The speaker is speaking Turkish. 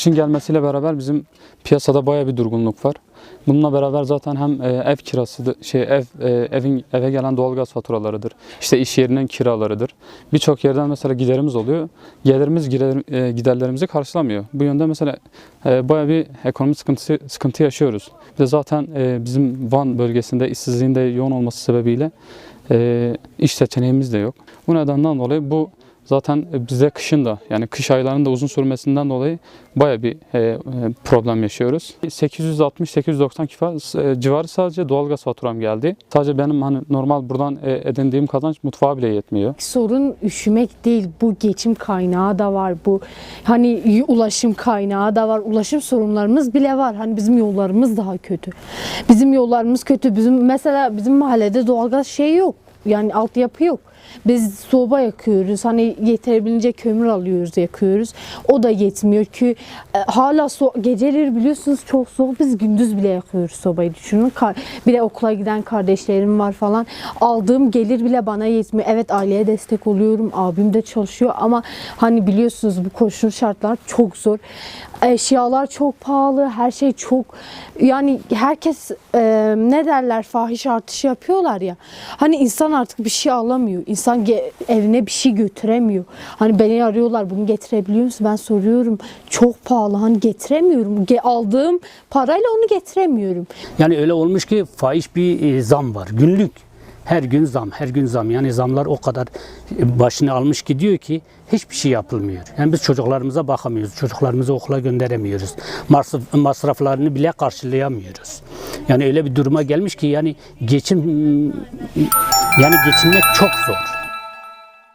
kışın gelmesiyle beraber bizim piyasada baya bir durgunluk var. Bununla beraber zaten hem e, ev kirası, şey ev e, evin eve gelen doğalgaz faturalarıdır. İşte iş yerinin kiralarıdır. Birçok yerden mesela giderimiz oluyor. Gelirimiz gider, e, giderlerimizi karşılamıyor. Bu yönde mesela baya bir ekonomi sıkıntısı sıkıntı yaşıyoruz. Bir de zaten bizim Van bölgesinde işsizliğin de yoğun olması sebebiyle iş seçeneğimiz de yok. Bu nedenden dolayı bu zaten bize kışın da yani kış aylarının da uzun sürmesinden dolayı baya bir e, e, problem yaşıyoruz. 860-890 kifa e, civarı sadece doğalgaz faturam geldi. Sadece benim hani normal buradan e, edindiğim kazanç mutfağa bile yetmiyor. Sorun üşümek değil, bu geçim kaynağı da var, bu hani ulaşım kaynağı da var, ulaşım sorunlarımız bile var. Hani bizim yollarımız daha kötü. Bizim yollarımız kötü. Bizim mesela bizim mahallede doğalgaz şey yok. Yani altyapı yok. Biz soba yakıyoruz. Hani yeterebilince kömür alıyoruz, yakıyoruz. O da yetmiyor ki e, hala so- geceleri biliyorsunuz çok soğuk. Biz gündüz bile yakıyoruz sobayı düşünün. Kar- bir de okula giden kardeşlerim var falan. Aldığım gelir bile bana yetmiyor. Evet aileye destek oluyorum. Abim de çalışıyor ama hani biliyorsunuz bu koşul şartlar çok zor. Eşyalar çok pahalı. Her şey çok yani herkes e, ne derler fahiş artışı yapıyorlar ya. Hani insan artık bir şey alamıyor. İnsan evine bir şey götüremiyor. Hani beni arıyorlar bunu getirebiliyor musun? Ben soruyorum. Çok pahalı. Hani getiremiyorum. Ge- aldığım parayla onu getiremiyorum. Yani öyle olmuş ki fahiş bir e, zam var. Günlük. Her gün zam, her gün zam. Yani zamlar o kadar e, başını almış gidiyor ki hiçbir şey yapılmıyor. Yani biz çocuklarımıza bakamıyoruz. Çocuklarımızı okula gönderemiyoruz. Masraf, masraflarını bile karşılayamıyoruz. Yani öyle bir duruma gelmiş ki yani geçim yani geçinmek çok zor.